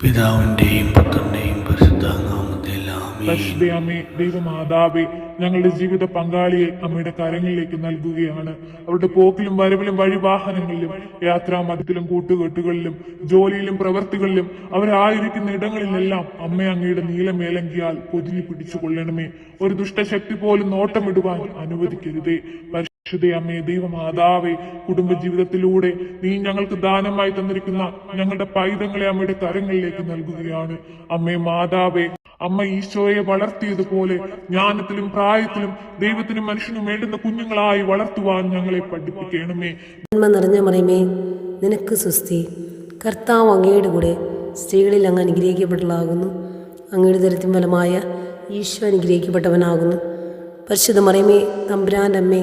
പിതാവിന്റെയും പുത്രന്റെയും പരിശുദ്ധയമ്മേ ദൈവമാതാവേ ഞങ്ങളുടെ ജീവിത പങ്കാളിയെ അമ്മയുടെ കരങ്ങളിലേക്ക് നൽകുകയാണ്. അവരുടെ പോക്കിലും വരവിലും വഴിവാഹനങ്ങളിലും യാത്രാമതത്തിലും കൂട്ടുകെട്ടുകളിലും ജോലിയിലും പ്രവർത്തികളിലും അവരായിരിക്കുന്ന ഇടങ്ങളിലെല്ലാം അമ്മ അങ്ങയുടെ നീലമേലങ്കിയാൽ പൊതിഞ്ഞു പിടിച്ചു കൊള്ളണമേ ഒരു ദുഷ്ടശക്തി പോലും നോട്ടമിടുവാൻ അനുവദിക്കരുതേ. പരിശുദ്ധയമ്മേ ദൈവമാതാവേ കുടുംബജീവിതത്തിലൂടെ നീ ഞങ്ങൾക്ക് ദാനമായി തന്നിരിക്കുന്ന ഞങ്ങളുടെ പൈതങ്ങളെ അമ്മയുടെ കരങ്ങളിലേക്ക് നൽകുകയാണ്. അമ്മേ മാതാവേ അമ്മ ഈശോയെ വളർത്തിയതുപോലെ ജ്ഞാനത്തിലും പ്രായത്തിലും ദൈവത്തിനും മനുഷ്യനും വേണ്ടുന്ന കുഞ്ഞുങ്ങളായി വളർത്തുവാൻ ഞങ്ങളെ പഠിപ്പിക്കണമേ. നന്മ നിറഞ്ഞ മറിയമേ നിനക്ക് സുസ്തി കർത്താവ് അങ്ങയുടെ കൂടെ സ്ത്രീകളിൽ അങ്ങ് അനുഗ്രഹിക്കപ്പെട്ടതാകുന്നു അങ്ങയുടെ ദരിദ്രം ഫലമായ ഈശോ അനുഗ്രഹിക്കപ്പെട്ടവനാകുന്നു. പരിശുദ്ധ മറിയമേ തമ്പുരാന്റെ അമ്മേ